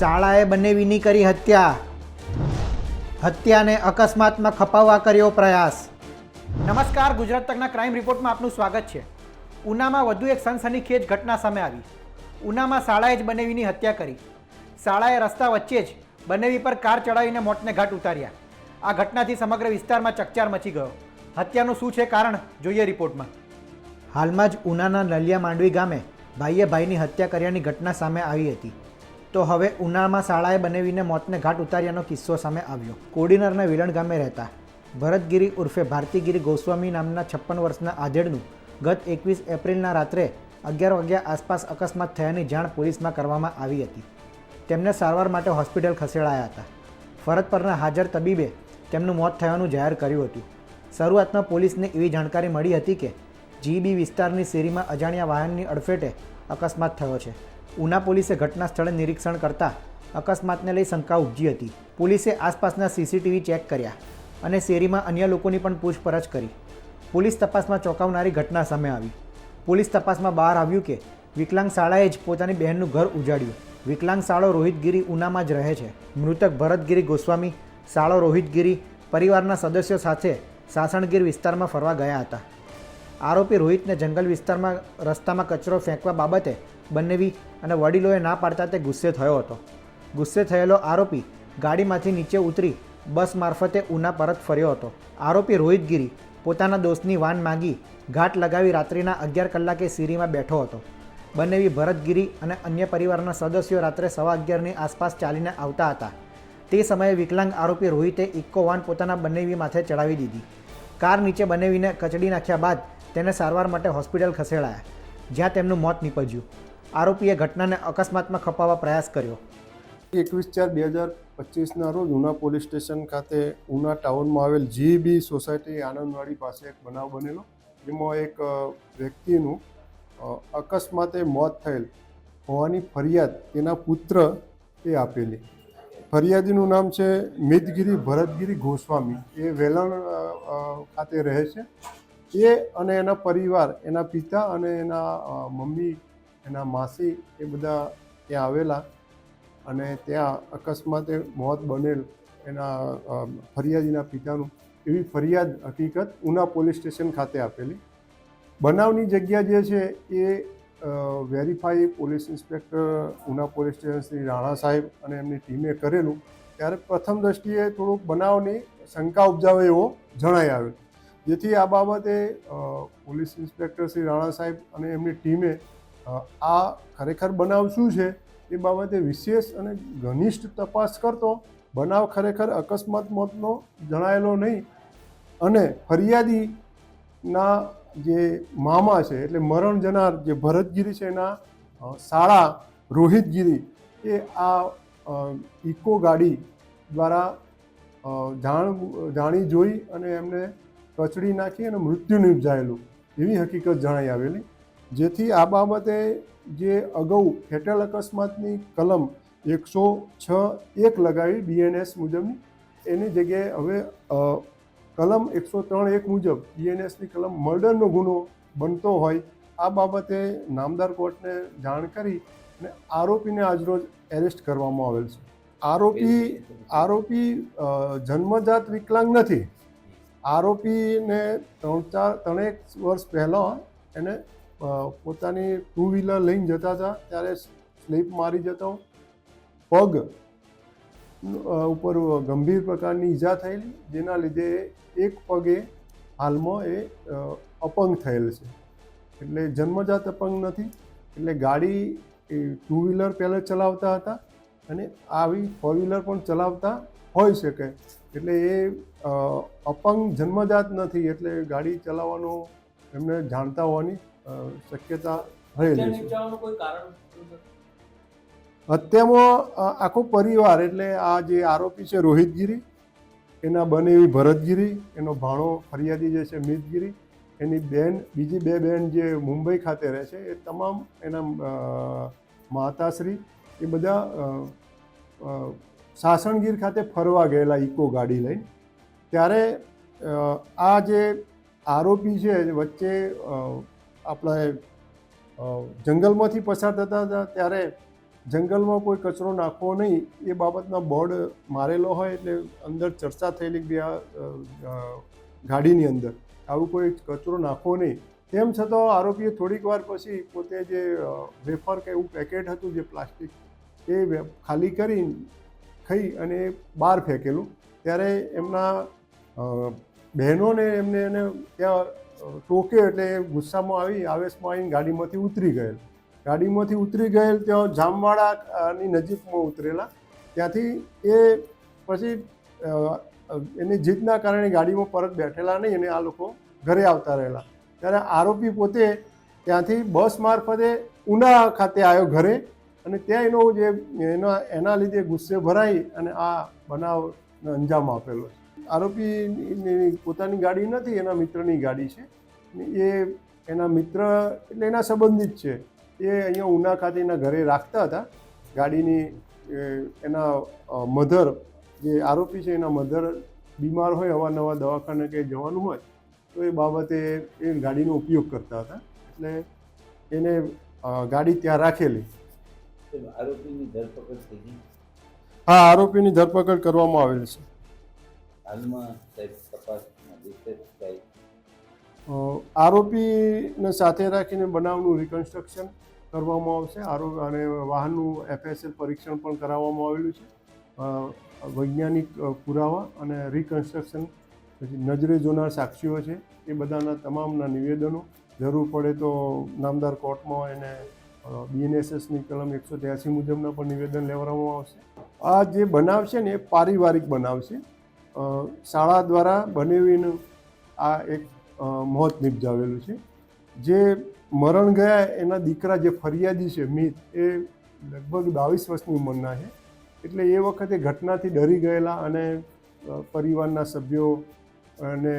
શાળાએ બંનેવીની કરી હત્યા. હત્યાને અકસ્માતમાં ખપાવવા કર્યો પ્રયાસ. નમસ્કાર, ગુજરાત તકના ક્રાઇમ રિપોર્ટમાં આપનું સ્વાગત છે. ઉનામાં વધુ એક સનસનીખેજ ઘટના સામે આવી. ઉનામાં શાળાએ જ બંનેવીની હત્યા કરી. શાળાએ રસ્તા વચ્ચે જ બંનેવી પર કાર ચડાવીને મોતને ઘાટ ઉતાર્યા. આ ઘટનાથી સમગ્ર વિસ્તારમાં ચકચાર મચી ગયો. હત્યાનું શું છે કારણ જોઈએ રિપોર્ટમાં. હાલમાં જ ઉનાના નલિયા માંડવી ગામે ભાઈએ ભાઈની હત્યા કર્યાની ઘટના સામે આવી હતી. તો હવે ઉનામાં શાળાએ બનાવીને મોતને ઘાટ ઉતાર્યાનો કિસ્સો સામે આવ્યો. કોડીનરના વિલણ ગામે રહેતા ભરતગીરી ઉર્ફે ભારતીગીરી ગોસ્વામી નામના છપ્પન વર્ષના આધેડનું ગત એકવીસ એપ્રિલના રાત્રે અગિયાર વાગ્યા આસપાસ અકસ્માત થયાની જાણ પોલીસમાં કરવામાં આવી હતી. તેમને સારવાર માટે હોસ્પિટલ ખસેડાયા હતા. ફરજ પરના હાજર તબીબે તેમનું મોત થયાનું જાહેર કર્યું હતું. શરૂઆતમાં પોલીસને એવી જાણકારી મળી હતી કે જીબી વિસ્તારની શેરીમાં અજાણ્યા વાહનની અડફેટે અકસ્માત થયો છે. ઉના પોલીસે ઘટના સ્થળે નિરીક્ષણ કરતા અકસ્માતને લઈ શંકા ઉપજી હતી. પોલીસે આસપાસના સીસીટીવી ચેક કર્યા અને શેરીમાં અન્ય લોકોની પણ પૂછપરછ કરી. પોલીસ તપાસમાં ચોંકાવનારી ઘટના સામે આવી. પોલીસ તપાસમાં બહાર આવ્યું કે વિકલાંગ શાળાએ જ પોતાની બહેનનું ઘર ઉજાડ્યું. વિકલાંગ શાળો રોહિતગીરી ઉનામાં જ રહે છે. મૃતક ભરતગીરી ગોસ્વામી શાળો રોહિતગીરી પરિવારના સદસ્યો સાથે સાસણગીર વિસ્તારમાં ફરવા ગયા હતા. આરોપી રોહિતને જંગલ વિસ્તારમાં રસ્તામાં કચરો ફેંકવા બાબતે બંનેવી અને વડીલોએ ના પાડતા તે ગુસ્સે થયો હતો. ગુસ્સે થયેલો આરોપી ગાડીમાંથી નીચે ઉતરી બસ મારફતે ઉના પરત ફર્યો હતો. આરોપી રોહિતગીરી પોતાના દોસ્તની વાન માંગી ઘાટ લગાવી રાત્રિના અગિયાર કલાકે સીરીમાં બેઠો હતો. બંનેવી ભરતગીરી અને અન્ય પરિવારના સદસ્યો રાત્રે સવા અગિયારની આસપાસ ચાલીને આવતા હતા. તે સમયે વિકલાંગ આરોપી રોહિતે ઇક્કો વાન પોતાના બંનેવી માથે ચડાવી દીધી. કાર નીચે બંનેવીને કચડી નાખ્યા બાદ તેને સારવાર માટે હોસ્પિટલ ખસેડાયા, જ્યાં તેમનું મોત નીપજ્યું. આરોપીએ ઘટનાને અકસ્માતમાં ખપાવવા પ્રયાસ કર્યો. એકવીસ ચાર બે હજાર પચીસના રોજ ઉના પોલીસ સ્ટેશન ખાતે ઉના ટાઉનમાં આવેલ જીબી સોસાયટી આનંદવાડી પાસે એક બનાવ બનેલો, જેમાં એક વ્યક્તિનું અકસ્માતે મોત થયેલ હોવાની ફરિયાદ તેના પુત્ર એ આપેલી. ફરિયાદીનું નામ છે મિતગીરી ભરતગીરી ગોસ્વામી. એ વેલણ ખાતે રહે છે. એ અને એના પરિવાર, એના પિતા અને એના મમ્મી, એના માસી એ બધા ત્યાં આવેલા અને ત્યાં અકસ્માતે મોત બનેલ એના ફરિયાદીના પિતાનું એવી ફરિયાદ હકીકત ઉના પોલીસ સ્ટેશન ખાતે આપેલી. બનાવની જગ્યા જે છે એ verify police inspector Una police station Shri Rana સાહેબ અને એમની ટીમે કરેલું. ત્યારે પ્રથમ દ્રષ્ટિએ થોડુંક બનાવની શંકા ઉપજાવે એવો જણાઈ આવ્યો. જેથી આ બાબતે પોલીસ ઇન્સ્પેક્ટર શ્રી રાણા સાહેબ અને એમની ટીમે આ ખરેખર બનાવ શું છે એ બાબતે વિશેષ અને ઘનિષ્ઠ તપાસ કરતો, બનાવ ખરેખર અકસ્માત મોતનો જણાયેલો નહીં. અને ફરિયાદીના જે મામા છે, એટલે મરણ જનાર જે ભરતગીરી છે એના શાળા રોહિતગીરી, એ આ ઇકો ગાડી દ્વારા જાણ, જાણી જોઈ અને એમને કચડી નાખી અને મૃત્યુ નિપજાયેલું એવી હકીકત જણાઈ આવેલી. જેથી આ બાબતે જે અગાઉ ફેટલ અકસ્માતની કલમ એકસો છ એક લગાવી ડીએનએસ મુજબની એની જગ્યાએ હવે કલમ એકસો ત્રણ એક મુજબ ડીએનએસની કલમ મર્ડરનો ગુનો બનતો હોય આ બાબતે નામદાર કોર્ટને જાણ કરી અને આરોપીને આજરોજ એરેસ્ટ કરવામાં આવેલ છે. આરોપી આરોપી જન્મજાત વિકલાંગ નથી. આરોપીને ત્રણ ચાર, ત્રણેક વર્ષ પહેલાં એને પોતાની ટુ વ્હીલર લઈને જતા હતા. ત્યારે સ્લીપ મારી જતો. પગ ઉપર ગંભીર પ્રકારની ઈજા થયેલી, જેના લીધે એક પગે હાલમાં એ અપંગ થયેલ છે. એટલે જન્મજાત અપંગ નથી. એટલે ગાડી ટુ વ્હીલર પહેલાં ચલાવતા હતા. અને આવી ફોર વ્હીલર પણ ચલાવતા હોઈ શકે એટલે એ અપંગ જન્મજાત નથી એટલે ગાડી ચલાવવાનો એમને જાણતા હોવાની શક્યતા રહેલી છે? હત્યામાં આખો પરિવાર એટલે આ જે આરોપી છે રોહિતગીરી એના બનેવી ભરતગીરી એનો ભાણો ફરિયાદી જે છે મિતગીરી એની બેન બીજી બે બેન જે મુંબઈ ખાતે રહે છે એ તમામ એના માતાશ્રી એ બધા સાસણગીર ખાતે ફરવા ગયેલા ઇકો ગાડી લઈને. ત્યારે આ જે આરોપી છે વચ્ચે આપણે જંગલમાંથી પસાર થતા હતા, ત્યારે જંગલમાં કોઈ કચરો નાખવો નહીં, એ બાબતના બોર્ડ મારેલો હોય એટલે અંદર ચર્ચા થયેલી કે આ ગાડીની અંદર. આવું કોઈ કચરો નાખવો નહીં. તેમ છતાં આરોપીએ થોડીક વાર પછી પોતે જે વેફર કે એવું પેકેટ હતું, જે પ્લાસ્ટિક એ ખાલી કરી ખાઈ અને બહાર ફેંકેલું. ત્યારે એમના બહેનોને એમને એને ત્યાં ટોક્યો એટલે ગુસ્સામાં આવી, આવેશમાં આવીને ગાડીમાંથી ઉતરી ગયેલ. ગાડીમાંથી ઉતરી ગયેલ, ત્યાં જામવાડાની નજીકમાં ઉતરેલા. ત્યાંથી એ પછી એની જીતના કારણે ગાડીમાં પરત બેઠેલા નહીં, અને આ લોકો ઘરે આવતા રહેલા. ત્યારે આરોપી પોતે ત્યાંથી બસ મારફતે ઉના ખાતે આવ્યો ઘરે. અને ત્યાં એનો જે એના એના લીધે ગુસ્સે ભરાઈ અને આ બનાવ અંજામ આપેલો છે. આરોપી પોતાની ગાડી નથી, એના મિત્રની ગાડી છે. એ એના મિત્ર, એટલે એના સંબંધિત છે. એ અહીંયા ઉના ખાતે એના ઘરે રાખતા હતા. ગાડીની એના મધર, જે આરોપી છે, એના મધર બીમાર હોય, અવારનવાર દવાખાને કે જવાનું હોય, તો એ બાબતે એ ગાડીનો ઉપયોગ કરતા હતા. એટલે એને ગાડી ત્યાં રાખેલી. આરોપીની ધરપકડ થઈ ગઈ હા આરોપીની ધરપકડ કરવામાં આવેલ છે. હાલમાં સાહેબ તપાસમાં થાય. આરોપીને સાથે રાખીને બનાવનું રિકન્સ્ટ્રક્શન કરવામાં આવશે. આરોપ અને વાહનનું એફએસએલ પરીક્ષણ પણ કરાવવામાં આવેલું છે. વૈજ્ઞાનિક પુરાવા અને રિકન્સ્ટ્રક્શન પછી નજરે જોનાર સાક્ષીઓ છે. એ બધાના તમામના નિવેદનો જરૂર પડે તો નામદાર કોર્ટમાં એને બીએનએસએસની કલમ એકસો ત્યાસી મુજબના પણ નિવેદન લેવડાવવામાં આવશે. આ જે બનાવ છે ને એ પારિવારિક બનાવ છે શાળા દ્વારા બનાવીને આ એક મોત નિપજાવેલું છે. જે મરણ ગયા એના દીકરા જે ફરિયાદી છે, મિત, એ લગભગ બાવીસ વર્ષની ઉંમરના છે. એટલે એ વખતે ઘટનાથી ડરી ગયેલા અને પરિવારના સભ્યો અને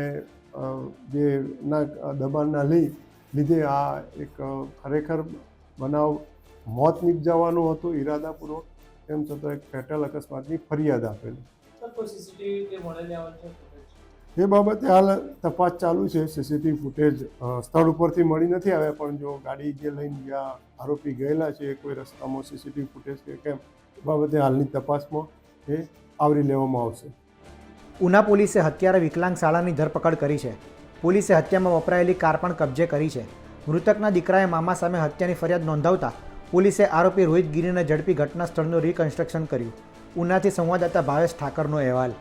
જે ના, દબાણના લઈ લીધે આ એક ખરેખર બનાવ મોત નિપજાવવાનો હતો ઈરાદાપૂર્વક. તેમ છતાં એક ફેટલ અકસ્માતની ફરિયાદ આપેલી? એ બાબતે હાલ તપાસ ચાલુ છે. સીસીટીવી ફૂટેજ સ્થળ ઉપરથી મળી નથી આવ્યા પણ જો ગાડી જે લઈને જ્યાં આરોપી ગયેલા છે એ કોઈ રસ્તામાં સીસીટીવી ફૂટેજ કે કેમ એ બાબતે હાલની તપાસમાં એ આવરી લેવામાં આવશે. ઉના પોલીસે હત્યારા વિકલાંગ શાળાની ધરપકડ કરી છે. પોલીસે હત્યામાં વપરાયેલી કાર પણ કબજે કરી છે. મૃતકના દીકરાએ મામા સામે હત્યાની ફરિયાદ નોંધાવતા પોલીસે આરોપી રોહિત ગીરીને ઝડપી ઘટના સ્થળનું રિકન્સ્ટ્રક્શન કર્યું. ઉનાથી સંવાદદાતા ભાવેશ ઠાકરનો અહેવાલ.